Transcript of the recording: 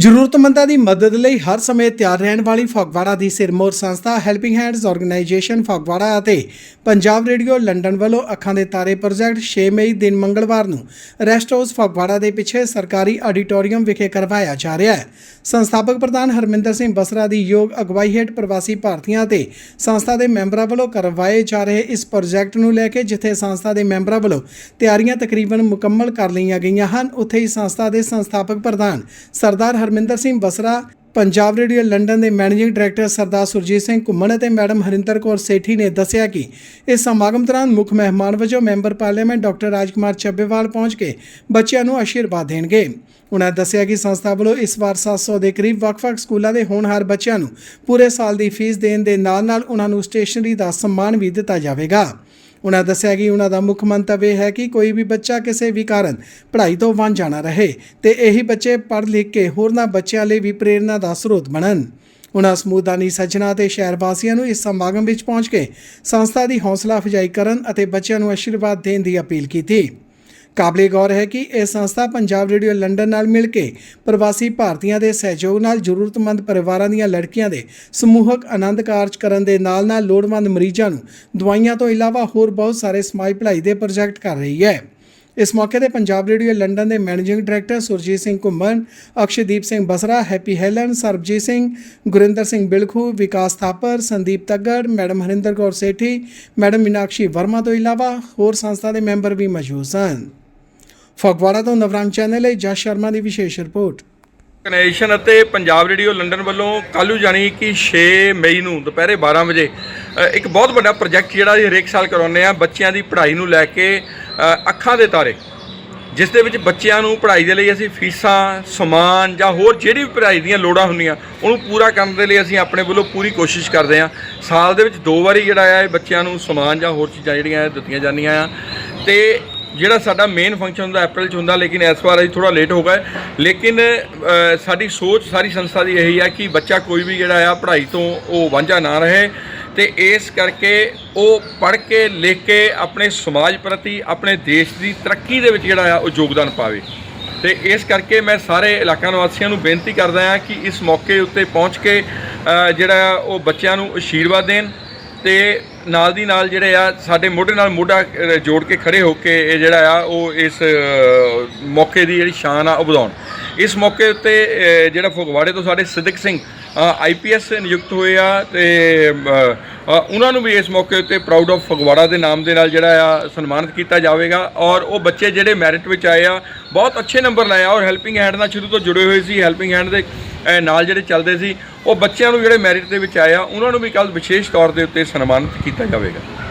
ਜ਼ਰੂਰਤਮੰਦਾਂ ਦੀ ਮਦਦ ਲਈ ਹਰ ਸਮੇਂ ਤਿਆਰ ਰਹਿਣ ਵਾਲੀ ਫਗਵਾੜਾ ਦੀ ਸਿਰਮੌਰ ਸੰਸਥਾ ਹੈਲਪਿੰਗ ਹੈਂਡਸ ਆਰਗੇਨਾਈਜੇਸ਼ਨ ਫਗਵਾੜਾ ਅਤੇ ਪੰਜਾਬ ਰੇਡੀਓ ਲੰਡਨ ਵੱਲੋਂ ਅੱਖਾਂ ਦੇ ਤਾਰੇ ਪ੍ਰੋਜੈਕਟ 6 ਮਈ ਦਿਨ ਮੰਗਲਵਾਰ ਨੂੰ ਰੈਸਟ ਹਾਊਸ ਫਗਵਾੜਾ ਦੇ ਪਿੱਛੇ ਸਰਕਾਰੀ ਆਡੀਟੋਰੀਅਮ ਵਿਖੇ ਕਰਵਾਇਆ ਜਾ ਰਿਹਾ ਹੈ। ਸੰਸਥਾਪਕ ਪ੍ਰਧਾਨ ਹਰਮਿੰਦਰ ਸਿੰਘ ਬਸਰਾ ਦੀ ਯੋਗ ਅਗਵਾਈ ਹੇਠ ਪ੍ਰਵਾਸੀ ਭਾਰਤੀਆਂ ਤੇ ਸੰਸਥਾ ਦੇ ਮੈਂਬਰਾਂ ਵੱਲੋਂ ਕਰਵਾਏ ਜਾ ਰਹੇ ਇਸ ਪ੍ਰੋਜੈਕਟ ਨੂੰ ਲੈ ਕੇ ਜਿੱਥੇ ਸੰਸਥਾ ਦੇ ਮੈਂਬਰਾਂ ਵੱਲੋਂ ਤਿਆਰੀਆਂ ਤਕਰੀਬਨ ਮੁਕੰਮਲ ਕਰ ਲਈਆਂ ਗਈਆਂ ਹਨ, ਉੱਥੇ ਹੀ ਸੰਸਥਾ ਦੇ ਸੰਸਥਾਪਕ ਪ੍ਰਧਾਨ ਸਰਦਾਰ ਹਰਮਿੰਦਰ ਸਿੰਘ ਬਸਰਾ, ਪੰਜਾਬ ਰੇਡੀਓ ਲੰਡਨ ਦੇ ਮੈਨੇਜਿੰਗ ਡਾਇਰੈਕਟਰ ਸਰਦਾਰ ਸੁਰਜੀਤ ਸਿੰਘ ਘੁੰਮਣ ਅਤੇ ਮੈਡਮ ਹਰਿੰਦਰ ਕੌਰ ਸੇਠੀ ਨੇ ਦੱਸਿਆ ਕਿ ਇਸ ਸਮਾਗਮ ਦੌਰਾਨ ਮੁੱਖ ਮਹਿਮਾਨ ਵਜੋਂ member parliament doctor Rajkumar Chabbewal ਪਹੁੰਚ ਕੇ ਬੱਚਿਆਂ ਨੂੰ ਆਸ਼ੀਰਵਾਦ ਦੇਣਗੇ। ਉਨ੍ਹਾਂ ਦੱਸਿਆ ਕਿ ਸੰਸਥਾ ਵੱਲੋਂ ਇਸ ਵਾਰ 700 ਦੇ ਕਰੀਬ ਵੱਖ-ਵੱਖ ਸਕੂਲਾਂ ਦੇ ਹੋਣਹਾਰ ਬੱਚਿਆਂ ਨੂੰ ਪੂਰੇ ਸਾਲ ਦੀ ਫੀਸ ਦੇਣ ਦੇ ਨਾਲ-ਨਾਲ ਉਨ੍ਹਾਂ ਨੂੰ ਸਟੇਸ਼ਨਰੀ ਦਾ ਸਨਮਾਨ ਵੀ ਦਿੱਤਾ ਜਾਵੇਗਾ। ਉਨ੍ਹਾਂ ਦੱਸਿਆ ਕਿ ਉਨ੍ਹਾਂ ਦਾ ਮੁੱਖ ਮੰਤਵ ਇਹ ਹੈ ਕਿ ਕੋਈ ਵੀ ਬੱਚਾ ਕਿਸੇ ਵੀ ਕਾਰਨ ਪੜ੍ਹਾਈ ਤੋਂ ਵਾਂਝਾ ਨਾ ਰਹੇ ਤੇ ਇਹੀ ਬੱਚੇ ਪੜ੍ਹ ਲਿਖ ਕੇ ਹੋਰਨਾਂ ਬੱਚਿਆਂ ਲਈ ਵੀ ਪ੍ਰੇਰਨਾ ਦਾ ਸਰੋਤ ਬਣਨ। ਉਨ੍ਹਾਂ ਸਮੂਹਦਾਨੀ ਸੱਜਣਾ ਤੇ ਸ਼ਹਿਰ ਵਾਸੀਆਂ ਨੂੰ ਇਸ ਸਮਾਗਮ ਵਿੱਚ ਪਹੁੰਚ ਕੇ ਸੰਸਥਾ ਦੀ ਹੌਸਲਾ ਅਫਜ਼ਾਈ ਕਰਨ ਅਤੇ ਬੱਚਿਆਂ ਨੂੰ ਆਸ਼ੀਰਵਾਦ ਦੇਣ ਦੀ ਅਪੀਲ ਕੀਤੀ। ਕਾਬਲੇ ਗੌਰ ਹੈ ਕਿ ਇਹ ਸੰਸਥਾ ਪੰਜਾਬ ਰੇਡੀਓ ਲੰਡਨ ਨਾਲ ਮਿਲ ਕੇ ਪ੍ਰਵਾਸੀ ਭਾਰਤੀਆਂ ਦੇ ਸਹਿਯੋਗ ਨਾਲ ਜ਼ਰੂਰਤਮੰਦ ਪਰਿਵਾਰਾਂ ਦੀਆਂ ਲੜਕੀਆਂ ਦੇ ਸਮੂਹਕ ਆਨੰਦ ਕਾਰਜ ਕਰਨ ਦੇ ਨਾਲ-ਨਾਲ ਲੋੜਵੰਦ ਮਰੀਜ਼ਾਂ ਨੂੰ ਦਵਾਈਆਂ ਤੋਂ ਇਲਾਵਾ ਹੋਰ ਬਹੁਤ ਸਾਰੇ ਸਮਾਜ ਭਲਾਈ ਦੇ ਪ੍ਰੋਜੈਕਟ ਕਰ ਰਹੀ ਹੈ। ਇਸ ਮੌਕੇ ਤੇ ਪੰਜਾਬ ਰੇਡੀਓ ਲੰਡਨ ਦੇ managing director Surjit Singh Ghumman, Akshdeep Singh Basra, Happy Helen, Sarabjit Singh, Gurinder Singh Bilkhu, Vikas Thapar, Sandeep Taggar, madam Harinder Kaur Sethi, madam Meenakshi Verma ਤੋਂ ਇਲਾਵਾ ਹੋਰ ਸੰਸਥਾ ਦੇ ਮੈਂਬਰ ਵੀ ਮੌਜੂਦ ਸਨ। ਫਗਵਾੜਾ ਤੋਂ ਨਵਰੰਗ ਚੈਨਲ ਲਈ ਜਸ ਸ਼ਰਮਾ ਦੀ ਵਿਸ਼ੇਸ਼ ਰਿਪੋਰਟ। ਕਨੈਕਸ਼ਨ ਅਤੇ ਪੰਜਾਬ ਰੇਡੀਓ ਲੰਡਨ ਵੱਲੋਂ ਕੱਲ੍ਹ ਨੂੰ ਜਾਣੀ ਕਿ 6 ਮਈ ਨੂੰ ਦੁਪਹਿਰੇ 12 ਵਜੇ ਇੱਕ ਬਹੁਤ ਵੱਡਾ ਪ੍ਰੋਜੈਕਟ ਜਿਹੜਾ ਅਸੀਂ ਹਰੇਕ ਸਾਲ ਕਰਾਉਂਦੇ ਆ ਬੱਚਿਆਂ ਦੀ ਪੜ੍ਹਾਈ ਨੂੰ ਲੈ ਕੇ ਅੱਖਾਂ ਦੇ ਤਾਰੇ, ਜਿਸ ਦੇ ਵਿੱਚ ਬੱਚਿਆਂ ਨੂੰ ਪੜ੍ਹਾਈ ਦੇ ਲਈ ਅਸੀਂ ਫੀਸਾਂ, ਸਮਾਨ ਜਾਂ ਹੋਰ ਜਿਹੜੀ ਵੀ ਪੜ੍ਹਾਈ ਦੀਆਂ ਲੋੜਾਂ ਹੁੰਦੀਆਂ, ਉਹਨੂੰ ਪੂਰਾ ਕਰਨ ਦੇ ਲਈ ਅਸੀਂ ਆਪਣੇ ਵੱਲੋਂ ਪੂਰੀ ਕੋਸ਼ਿਸ਼ ਕਰਦੇ ਹਾਂ। ਸਾਲ ਦੇ ਵਿੱਚ ਦੋ ਵਾਰੀ ਜਿਹੜਾ ਆ ਬੱਚਿਆਂ ਨੂੰ ਸਮਾਨ ਜਾਂ ਹੋਰ ਚੀਜ਼ਾਂ ਜਿਹੜੀਆਂ ਦਿੱਤੀਆਂ ਜਾਂਦੀਆਂ ਆ। ਤੇ ਜਿਹੜਾ ਸਾਡਾ ਮੇਨ ਫੰਕਸ਼ਨ ਹੁੰਦਾ ਅਪ੍ਰੈਲ ਚ ਹੁੰਦਾ, ਲੇਕਿਨ ਇਸ ਵਾਰ ਅਸੀਂ ਥੋੜਾ ਲੇਟ ਹੋ ਗਏ। ਲੇਕਿਨ ਸਾਡੀ ਸੋਚ, ਸਾਰੀ ਸੰਸਥਾ ਦੀ ਇਹੀ ਹੈ ਕਿ ਬੱਚਾ ਕੋਈ ਵੀ ਜਿਹੜਾ ਆ, ਪੜ੍ਹਾਈ ਤੋਂ ਉਹ ਵਾਂਝਾ ਨਾ ਰਹੇ। ਤੇ ਇਸ ਕਰਕੇ ਉਹ ਪੜ੍ਹ ਕੇ ਲਿਖ ਕੇ ਆਪਣੇ ਸਮਾਜ ਪ੍ਰਤੀ ਆਪਣੇ ਦੇਸ਼ ਦੀ ਤਰੱਕੀ ਦੇ ਵਿੱਚ ਜਿਹੜਾ ਆ ਉਹ ਯੋਗਦਾਨ ਪਾਵੇ। ਤੇ ਇਸ ਕਰਕੇ ਮੈਂ ਸਾਰੇ ਇਲਾਕਾ ਨਿਵਾਸੀਆਂ ਨੂੰ ਬੇਨਤੀ ਕਰਦਾ ਹਾਂ ਕਿ ਇਸ ਮੌਕੇ ਉੱਤੇ ਪਹੁੰਚ ਕੇ ਅ, ਜਿਹੜਾ ਉਹ ਬੱਚਿਆਂ ਨੂੰ ਆਸ਼ੀਰਵਾਦ ਦੇਣ ਤੇ ਨਾਲ ਦੀ ਨਾਲ ਜਿਹੜੇ ਆ ਸਾਡੇ ਮੋਢੇ ਨਾਲ ਮੋਢਾ ਜੋੜ ਕੇ ਖੜੇ ਹੋ ਕੇ ਇਹ ਜਿਹੜਾ ਆ ਉਹ ਇਸ ਮੌਕੇ ਦੀ ਜਿਹੜੀ ਸ਼ਾਨ ਆ ਉਹ ਵਧਾਉਣ। ਇਸ ਮੌਕੇ ਉੱਤੇ ਜਿਹੜਾ ਫਗਵਾੜੇ ਤੋਂ ਸਾਡੇ ਸਿੱਧਕ ਸਿੰਘ ਆਈਪੀਐਸ ਨਿਯੁਕਤ ਹੋਏ ਆ ਤੇ ਉਹਨਾਂ ਨੂੰ ਵੀ ਇਸ ਮੌਕੇ ਉੱਤੇ ਪ੍ਰਾਊਡ ਆਫ ਫਗਵਾੜਾ ਦੇ ਨਾਮ ਦੇ ਨਾਲ ਜਿਹੜਾ ਆ ਸਨਮਾਨਿਤ ਕੀਤਾ ਜਾਵੇਗਾ ਔਰ ਉਹ ਬੱਚੇ ਜਿਹੜੇ ਮੈਰਿਟ ਵਿੱਚ ਆਏ ਆ, ਬਹੁਤ ਅੱਛੇ ਨੰਬਰ ਲਏ ਆ ਔਰ ਹੈਲਪਿੰਗ ਹੈਂਡ ਨਾਲ ਸ਼ੁਰੂ ਤੋਂ ਜੁੜੇ ਹੋਏ ਸੀ ਹੈਲਪਿੰਗ ਹੈਂਡ ਦੇ ਨਾਲ ਜਿਹੜੇ ਚੱਲਦੇ ਸੀ, ਉਹ ਬੱਚਿਆਂ ਨੂੰ ਜਿਹੜੇ ਮੈਰਿਟ ਦੇ ਵਿੱਚ ਆਏ ਆ, ਉਹਨਾਂ ਨੂੰ ਵੀ ਕੱਲ ਵਿਸ਼ੇਸ਼ ਤੌਰ ਦੇ ਉੱਤੇ ਸਨਮਾਨਿਤ ਕੀਤਾ ਜਾਵੇਗਾ।